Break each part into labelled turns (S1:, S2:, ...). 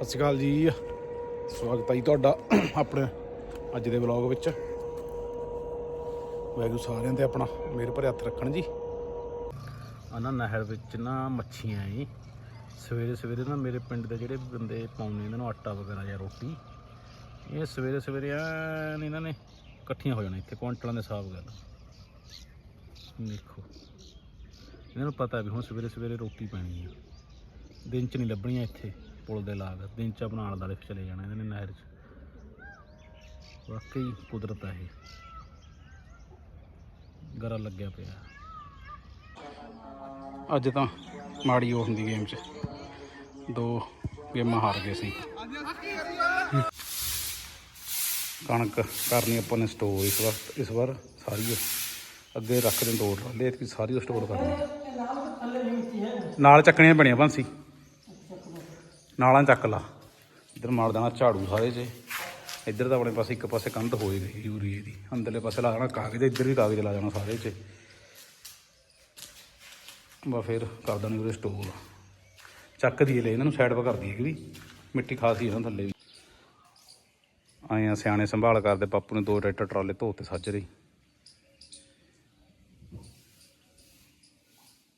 S1: ਸਤਿ ਸ਼੍ਰੀ ਅਕਾਲ ਜੀ। ਸਵਾਗਤ ਹੈ ਜੀ ਤੁਹਾਡਾ ਆਪਣੇ ਅੱਜ ਦੇ ਵਲੌਗ ਵਿੱਚ। ਵਾਹਿਗੁਰੂ ਸਾਰਿਆਂ ਤੇ ਆਪਣਾ ਮੇਰੇ ਭਰੇ ਹੱਥ ਰੱਖਣ ਜੀ। ਆ ਨਾ ਨਹਿਰ ਵਿੱਚ ਨਾ ਮੱਛੀਆਂ ਏ। ਸਵੇਰੇ ਸਵੇਰੇ ਨਾ ਮੇਰੇ ਪਿੰਡ ਦੇ ਜਿਹੜੇ ਬੰਦੇ ਪਾਉਂਦੇ ਇਹਨਾਂ ਨੂੰ ਆਟਾ ਵਗੈਰਾ ਜਾਂ ਰੋਟੀ, ਇਹ ਸਵੇਰੇ ਸਵੇਰੇ ਐਨ ਇਹਨਾਂ ਨੇ ਇਕੱਠੀਆਂ ਹੋ ਜਾਣਾ ਇੱਥੇ, ਕੁਆਂਟਲਾਂ ਦੇ ਹਿਸਾਬ ਗੱਲ ਦੇਖੋ, ਇਹਨਾਂ ਨੂੰ ਪਤਾ ਵੀ ਹੁਣ ਸਵੇਰੇ ਸਵੇਰੇ ਰੋਟੀ ਪੈਣੀ ਆ। ਦਿਨ ਚ ਨਹੀਂ ਲੱਭਣੀਆਂ ਇੱਥੇ। ਪੁਲ ਦੇ ਲਾਗ, ਦਿਨ ਚ ਬਣਾਉਣ ਵਾਲੇ ਚਲੇ ਜਾਣਾ ਇਹਨਾਂ ਨੇ ਨਹਿਰ ਚ। ਵਾਕਈ ਕੁਦਰਤ ਆ ਇਹ। ਗਰਾ ਲੱਗਿਆ ਪਿਆ। ਅੱਜ ਤਾਂ ਮਾੜੀ ਉਹ ਹੁੰਦੀ ਗੇਮ ਚ। ਦੋ ਗੇਮਾਂ ਹਾਰ ਗਏ ਸੀ। ਕਣਕ ਕਰਨੀ ਆਪਾਂ ਨੇ ਸਟੋਰ ਇਸ ਵਾਰ ਇਸ ਵਾਰ ਸਾਰੀ ਅੱਗੇ ਰੱਖ ਦੇ ਦੋ ਟਰਾਲੇ ਇਤਕੀ ਸਾਰੀ ਓ ਸਟੋਰ ਕਰਨੀ। ਨਾਲ ਚੱਕਣੀਆਂ ਬਣੀਆਂ ਬੰਸੀ ਨਾਲਾਂ ਚੱਕ ਲਾ। ਇੱਧਰ ਮਾਰ ਦੇਣਾ ਝਾੜੂ ਸਾਰੇ 'ਚ ਇੱਧਰ ਤਾਂ ਆਪਣੇ ਪਾਸੇ ਇੱਕ ਪਾਸੇ ਕੰਧ ਹੋਏ ਗਈ ਯੂਰੀਏ ਦੀ ਅੰਦਰਲੇ ਪਾਸੇ ਲਾ ਦੇਣਾ ਕਾਗਜ਼, ਇੱਧਰ ਵੀ ਕਾਗਜ਼ ਲਾ ਜਾਣਾ ਸਾਰੇ 'ਚ ਬਾ ਫਿਰ ਕਰ ਦੇਣੀ ਉਹਦੇ ਸਟੋਰ ਚੱਕ ਦੀਏ ਲੈ, ਇਹਨਾਂ ਨੂੰ ਸਾਈਡ 'ਤੇ ਕਰ ਦਈਏ ਕਿ ਵੀ। ਮਿੱਟੀ ਖਾਸੀ ਇਹਨਾਂ ਥੱਲੇ ਵੀ। ਆਏ ਆ ਸਿਆਣੇ ਸੰਭਾਲ ਕਰਦੇ ਪਾਪੂ ਨੇ ਦੋ ਟਰੈਕਟਰ ਟਰਾਲੇ ਧੋਤੇ ਸੱਜਰੇ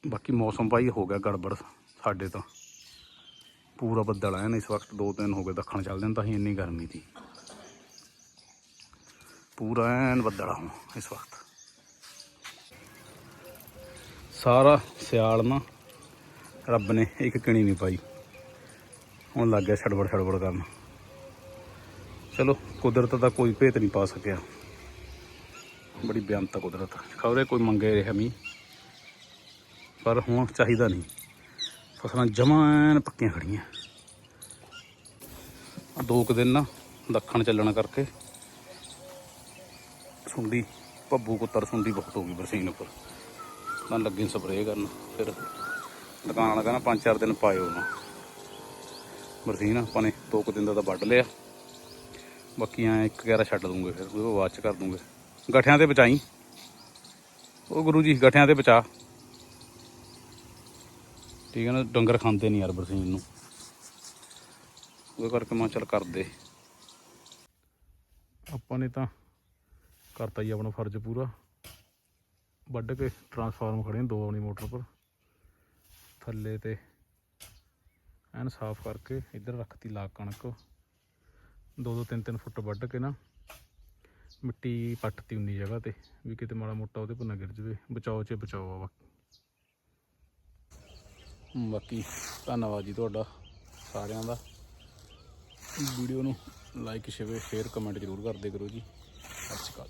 S1: ਬਾਕੀ ਮੌਸਮ ਭਾਈ ਹੋ ਗਿਆ ਗੜਬੜ, ਸਾਡੇ ਤਾਂ। ਪੂਰਾ ਬੱਦਲ ਆਇਆ ਨੇ ਇਸ ਵਕਤ ਦੋ ਦਿਨ ਹੋ ਗਏ ਦੱਖਣ ਚੱਲਦੇ ਨੇ ਤਾਂ ਹੀ ਇੰਨੀ ਗਰਮੀ ਸੀ। ਪੂਰਾ ਐਨ ਬੱਦਲ ਆ ਹੁਣ, ਇਸ ਵਕਤ। ਸਾਰਾ ਸਿਆਲ ਨਾ ਰੱਬ ਨੇ ਇੱਕ ਕਿਣੀ ਨਹੀਂ ਪਾਈ। ਹੁਣ ਲੱਗ ਗਿਆ ਛੜਬੜ ਛੜਬੜ ਕਰਨ। ਚਲੋ, ਕੁਦਰਤ ਦਾ ਕੋਈ ਭੇਤ ਨਹੀਂ ਪਾ ਸਕਿਆ। ਬੜੀ ਬਿਆਨਤ ਕੁਦਰਤ। ਖਬਰੇ ਕੋਈ ਮੰਗੇ ਰਿਹਾ ਮੀਂਹ, ਪਰ ਹੁਣ ਚਾਹੀਦਾ ਨਹੀਂ। ਫਸਲਾਂ ਜਮਾਂ ਪੱਕੀਆਂ ਖੜੀਆਂ। ਆ ਦੋ ਕੁ ਦਿਨ ਨਾ ਦੱਖਣ ਚੱਲਣ ਕਰਕੇ ਸੁੰਡੀ, ਭੱਬੂ ਕੁੱਤਰ ਸੁੰਡੀ ਬਹੁਤ ਹੋ ਗਈ ਬਰਸੀਨ ਉੱਪਰ। ਤਾਂ ਲੱਗੇ ਸਪਰੇਅ ਕਰਨ, ਫਿਰ ਦੁਕਾਨ ਵਾਲਾ ਕਹਿੰਦਾ ਪੰਜ ਚਾਰ ਦਿਨ ਪਾਇਓ ਨਾ। ਬਰਸੀਨ ਆਪਾਂ ਨੇ ਦੋ ਕੁ ਦਿਨ ਦਾ ਤਾਂ ਵੱਢ ਲਿਆ। ਬਾਕੀ ਐ ਇੱਕ ਗਿਆਰਾ ਛੱਡ ਦੂੰਗੇ ਫਿਰ ਉਹ ਬਾਅਦ ਚ ਕਰ ਦੂੰਗੇ। ਗਠਿਆਂ ਤੇ ਬਚਾਈ। ਉਹ ਗੁਰੂ ਜੀ, ਗਠਿਆਂ ਤੇ ਬਚਾ। ਠੀਕ ਹੈ ਨਾ, ਡੰਗਰ ਖਾਂਦੇ ਨਹੀਂ ਯਾਰ ਬਰਸੀਨ ਨੂੰ। ਉਹਦੇ ਕਰਕੇ ਮੈਂ ਚੱਲ ਕਰਦੇ ਆਪਾਂ ਨੇ ਤਾਂ ਕਰਤਾ ਹੀ ਆਪਣਾ ਫਰਜ਼ ਪੂਰਾ। ਵੱਢ ਕੇ ਟਰਾਂਸਫਾਰਮ ਖੜੇ ਨੇ ਦੋ ਆਪਣੀ ਮੋਟਰ ਪਰ ਥੱਲੇ ਤੇ ਐਨ ਸਾਫ਼ ਕਰਕੇ ਇੱਧਰ ਰੱਖਤੀ ਲਾ ਕਣਕ। ਦੋ ਦੋ ਤਿੰਨ ਤਿੰਨ ਫੁੱਟ ਵੱਢ ਕੇ ਨਾ, ਮਿੱਟੀ ਪੱਟਤੀ ਉਨੀ ਜਗ੍ਹਾ ਤੇ। ਵੀ ਕਿਤੇ ਮਾੜਾ ਮੋਟਾ ਉਹਦੇ ਪਰ ਨਾ ਗਿਰ ਜਵੇ। ਬਚਾਓ ਚ ਬਚਾਓ ਆ ਬਾਕੀ। ਬਾਕੀ ਧੰਨਵਾਦ ਜੀ ਤੁਹਾਡਾ ਸਾਰਿਆਂ ਦਾ। ਵੀਡੀਓ ਨੂੰ ਲਾਈਕ ਸ਼ੇਅਰ ਸ਼ੇਅਰ ਕਮੈਂਟ ਜ਼ਰੂਰ ਕਰਦੇ ਕਰੋ ਜੀ। ਸਤਿ ਸ਼੍ਰੀ ਅਕਾਲ